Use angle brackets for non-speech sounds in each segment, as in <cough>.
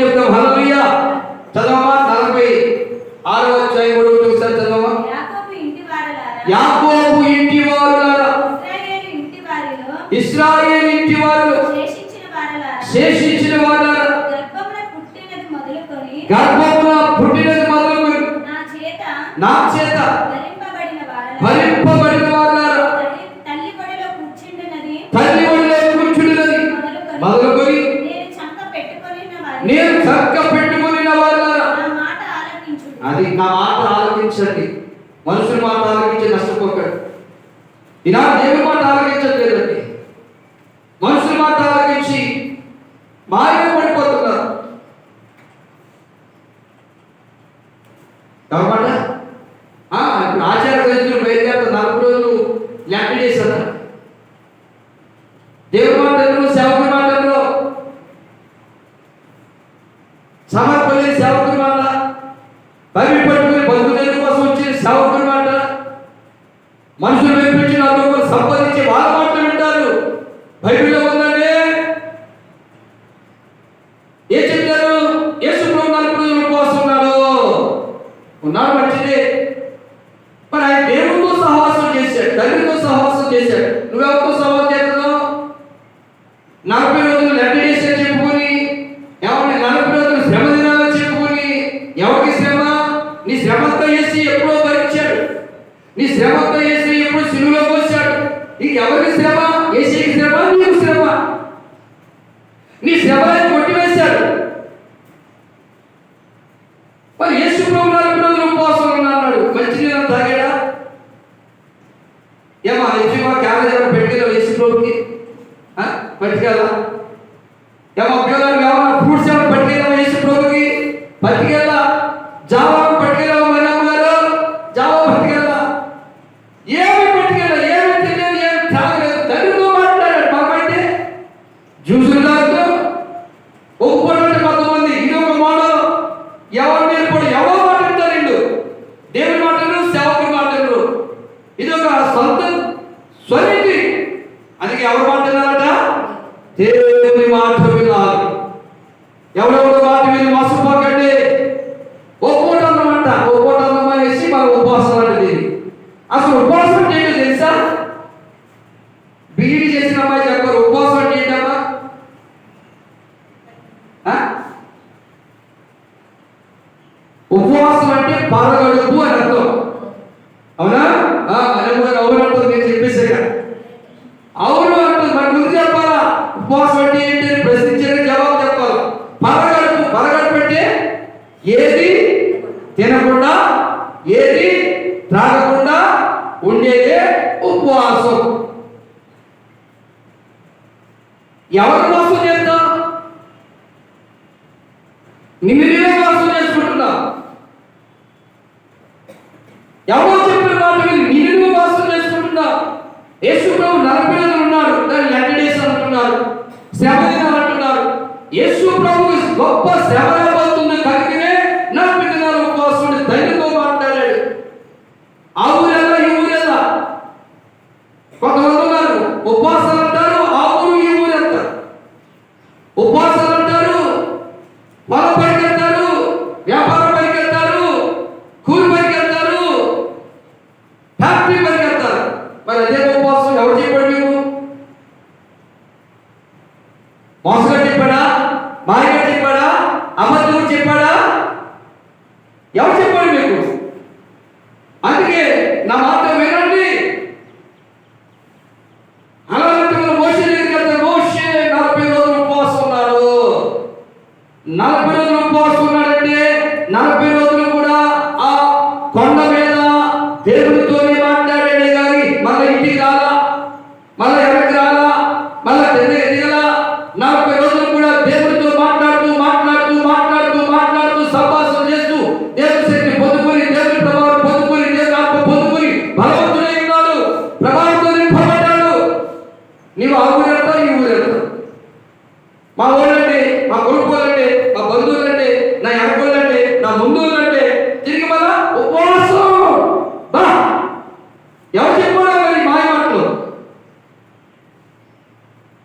చెప్తాం. హలలుయ్య చదవమా? నలభై ఆరో అధ్యాయం మూడవ చూసారు చదవమా? యాకోబు ఇంటి వారులారా? ఇస్రాయేల్ ఇంటి శేషించిన వారులారా? గర్భ ఆలకించండి మనుషులు మాట ఆలకించి నష్టపోతాడు ఈనాడు దేవుని మాట నీ శ్రమతో ఏసే ఎప్పుడు సిలువలో పోసాడు నీకు ఎవరికి శ్రమ? ఏసీకి శ్రమ? నీకు శ్రమ? నీ శ్రమ కొట్టివేశాడు. మరి యేసు ప్రభు నాలుగు రోజులు ఉపవాసం ఉన్నాడు మంచి నీళ్ళు తాగాడా? ఏమా ఎక్కువ క్యాలెండర్ పెట్టుకెళ్ళావు యేసు ప్రభుకి? ఎవరి మీద కూడా ఎవరో మాట్లాడతారండు దేవుని మాట్లాడరు సేవకుడు మాట్లాడరు ఇది ఒక సొంత స్వరీతి. అందుకే ఎవరు మాట్లాడారట దేవుని మాట వినాలి. ఎవరెవరు మాట మీద మసపోకండి. ఒక్కోట అన్నమాట ఒక్కోట అన్నమనేసి మన ఉపవాసం అనేది. అసలు ఉపవాసం అంటే తెలుసా? బీఈడి చేసిన అమ్మాయి చెప్పారు ఉపవాసం అంటే ఏది తినకుండా ఏది త్రాగకుండా ఉండేదే ఉపవాసం. ఎవరి వాసం చేస్తా? నిన్ను నీవే మోసం చేసుకుంటున్నా. ఎవరు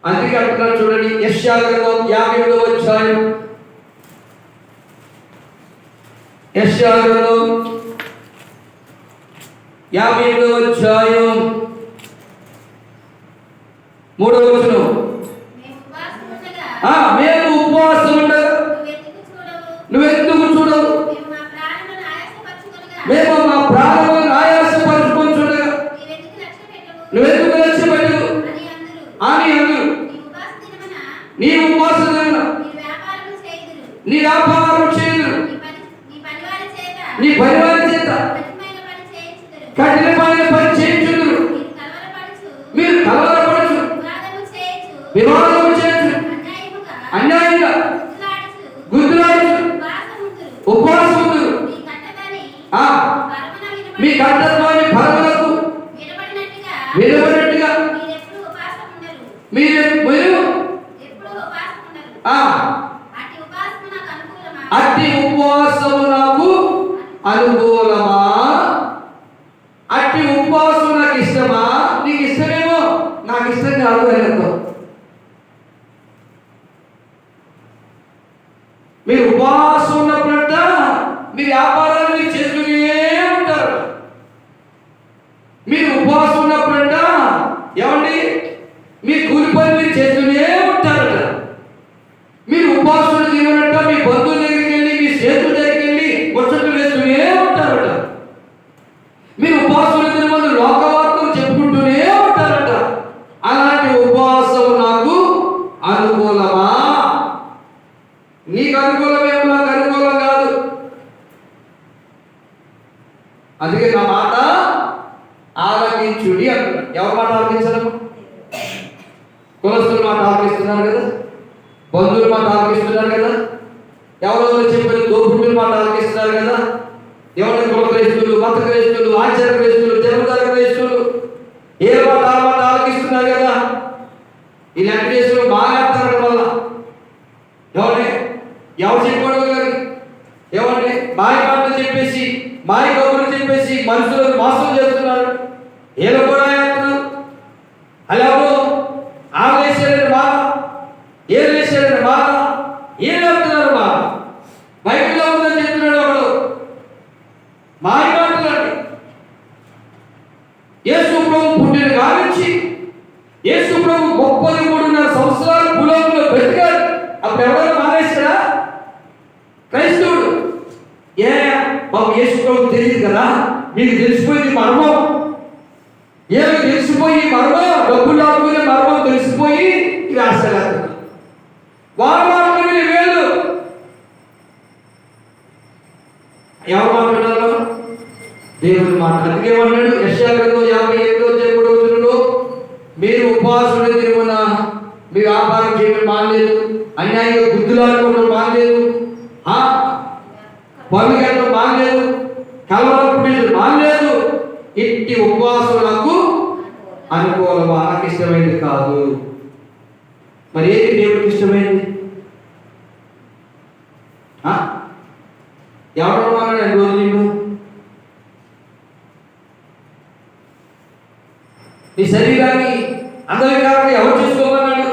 అందుకే అంటున్నారు చూడండి యశ్యా యాభై ఎనిమిదవ అధ్యాయం. యశ్యా యాభై ఎనిమిదవ అధ్యాయం. మూడవ వచనం. మేము ఉపవాసం ఉండగా నువ్వెందుకు చూడవు? మేము మా వివాదం చేయొచ్చు అన్యాయంగా గుర్తులాడు ఉపవాసం మీ కట్టదని ఆ పరమున మీ కంఠత్వాన్ని ఫలములకు వినబడినట్టుగా మీరు మీరు అట్టి ఉపవాసము నాకు అనుకూలమా? అట్టి ఉపవాసం నాకు ఇష్టమా? నీకు ఇష్టమేమో? నాకు ఇష్టం కాదు అని అర్థం మీరు ఉపవాసం ఉన్నప్పుడంట మీ వ్యాపారం అందుకే నా మాట ఆలకించుడి అంటున్నాడు. ఎవరి మాట ఆలకించడం కులస్తుల మాట ఆలకిస్తున్నారు కదా? బంధువుల మాట ఆలకిస్తున్నారు కదా? ఎవరెవరు చెప్పిన దోపుడుల మాట ఆలకిస్తున్నారు కదా? ఎవరి కుల క్రైస్తులు మత క్రైస్తులు ఆచార క్రైస్తులు జన్మదార క్రైస్తులు ఏ మాట ఆ మాట ఆలకిస్తున్నారు కదా? ఈ వెంకటేశ్వరులు బాగా అర్థం వల్ల. ఎవరి ఎవరు చెప్పాడు గారు ఏమండి మాయ మాటలు చెప్పేసి మాయ కబుర్లు చెప్పేసి మనుషులను మోసం చేస్తున్నారు. ఏదో కూడా చేస్తున్నారు. అలాగో ఆవేశాలని బాధ ఏం వేశాడని బాధ ఏం చెప్తున్నారు బాధ బైబిల్లో ఉందని చెప్తున్నాడు ఒకడు. మారి మాటలు అండి యేసు ప్రభు పుట్టిన కానించి యేసు ప్రభు ముప్పది మూడున్నర సంవత్సరాలు భూలోకంలో బ్రతికాడు. అప్పుడు ఎవరైనా మానేశాడా క్రైస్తవుడు ఏ బాబు యేసు ప్రభు తెలియదు కదా మీకు తెలిసిపోయింది మర్మం. ఏమి తెలిసిపోయి మర్మం? డబ్బులు లాక్కునే మర్మం తెలిసిపోయి ఇది అసలు వారు మాట్లాడిన వేలు ఎవరు మాట్లాడారు దేవుడు మాట్లాడు. అందుకే అన్నాడు యశాగ్రంథం యాభై ఏడో చెప్పుడు వచ్చినలో మీరు ఉపవాసం తిరుగున మీ వ్యాపారం చేయడం మానలేదు. అన్యాయంగా గుద్దులాడుకోవడం మానలేదు. పనులు వెళ్ళడం మానలేదు. కలవరం ఇట్టి ఉపవాసులకు అనుకూలం అనుకూలమా ఇష్టమైనది కాదు. మరి ఏది దేవుడికి ఇష్టమైనది? ఎవరు అన్నాడు రెండు రోజులు నిన్ను? నీ శరీరాన్ని అందరి అందరికారంగా ఎవరు చూసుకోమన్నాడు?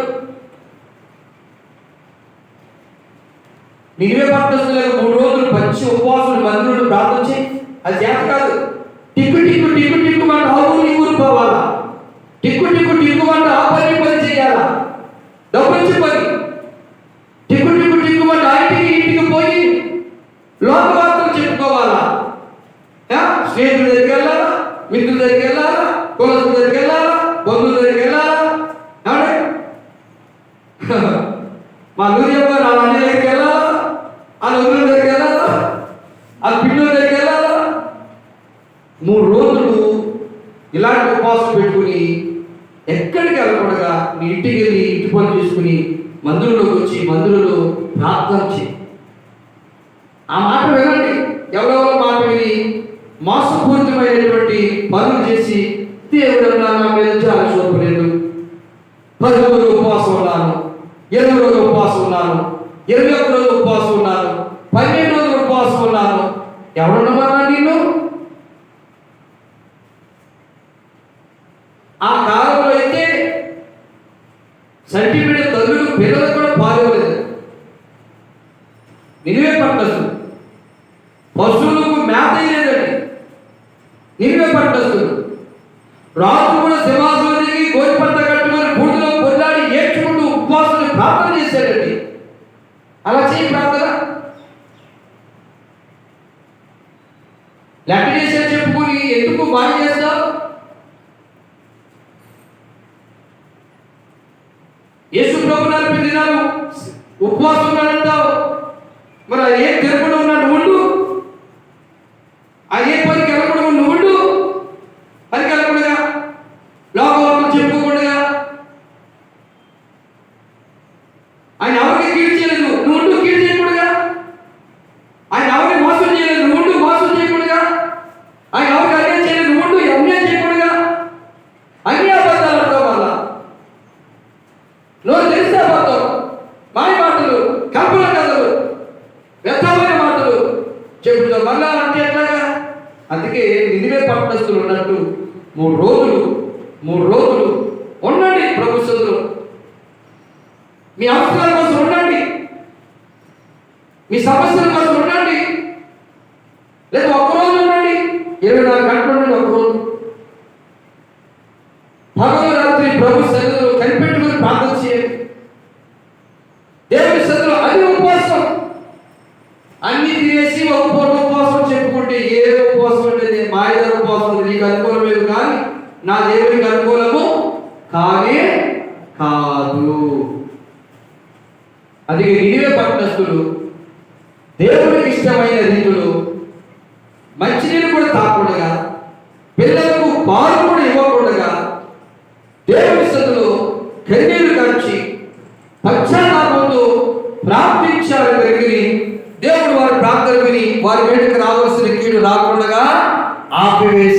నిలివే పట్టణస్తులకు మూడు రోజులు పచ్చి ఉపవాసులు మందులు ప్రార్థించి అది చేత కాదు. టిక్కు టిక్కు మాట పోవాలా? టిక్కు టిక్కు టిక్కు మాట ఆ పని పని చేయాలా? డబ్బుంచి పని టిక్కు టిక్కు టిక్కు మాట ఆ ఇంటికి ఇంటికి పోయి లోకవార్తలు చెప్పుకోవాలా? స్నేహితుల దగ్గరికి వెళ్ళాలా? మిత్రుల దగ్గరికి వెళ్ళాలా? కులస్తుల దగ్గరికి వెళ్ళాలా? బంధువుల దగ్గరికి వెళ్ళాలా? ఏమండి? <laughs> మా లూరియమ్మ గారు వాళ్ళ అన్న దగ్గరికి వెళ్ళాలా వాళ్ళ ఊరి దగ్గరికి వెళ్ళాలా వాళ్ళ పిల్లల దగ్గరికి వెళ్ళాలా మూడు రోజులు ఇలాంటి ఉపవాసం పెట్టుకుని ఎక్కడికి వెళ్ళకూడగా మీ ఇంటికి వెళ్ళి ఇంటి పనులు చేసుకుని మందులోకి వచ్చి మందులలో ప్రార్థన చేయి. ఆ మాట వినండి. ఎవరెవరో మాట విని మోసపూరితమైనటువంటి పనులు చేసి దేవుడు నా మీద జాలి చూపలేదు పది రోజులు ఉపవాసం ఉన్నాను ఇరవై రోజులు ఉపవాసం ఉన్నాను ఇరవై ఒక్క రోజులు ఉపవాసం ఉన్నాను పన్నెండు రోజులు ఉపవాసం ఉన్నాను ఎవరున్నమన్నా నేను ఆ అలా చేయి ప్రార్థన. లెక్క చేసే చెప్పుకొని ఎందుకు బాగా చేస్తావు? యేసు ప్రభు నలభై దినాలు ఉపవాసం ఉన్నాడంటావు మరి ఏం చెబుతాం మళ్ళా అంటే ఎట్లాగా? అందుకే నినివే పట్టణస్తులు ఉన్నట్టు మూడు రోజులు మూడు రోజులు ఉండండి ప్రభు మీ అవసరాల కోసం ఉండండి. మీ సమస్యల కోసం ఉండండి. లేదా ఒక్క ఉండండి ఇరవై నాలుగు గంటలు ఉండండి ఒక్కరోజు పగలు రాత్రి ప్రభు సన్నిధిలో కనిపెట్టుకుని ప్రార్థన చేయండి దేవుని సన్నిధిలో అది ఉపవాసం అన్ని తినేసి ఒక పూట ఉపవాసం చెప్పుకుంటే ఏ ఉపవాసం అనేది మాయదార ఉపవాసం నీకు అనుకూలమేది కానీ నా దేవునికి అనుకూలము కానే కాదు అది నిడివే పట్టణస్తులు దేవుడికి ఇష్టమైన రీతులు మంచినీళ్ళు కూడా తాకుండా పిల్లలకు పాలు కూడా ఇవ్వకుండా దేవుడి సన్నిధిలో కన్నీరు కాల్చి పశ్చాత్తాపంతో ప్రార్థించారు కలిగి దేవుడు వారి ప్రార్థన విని వారి వేడుక రావాల్సిన కీడు రాకుండా ఆపివేసాడు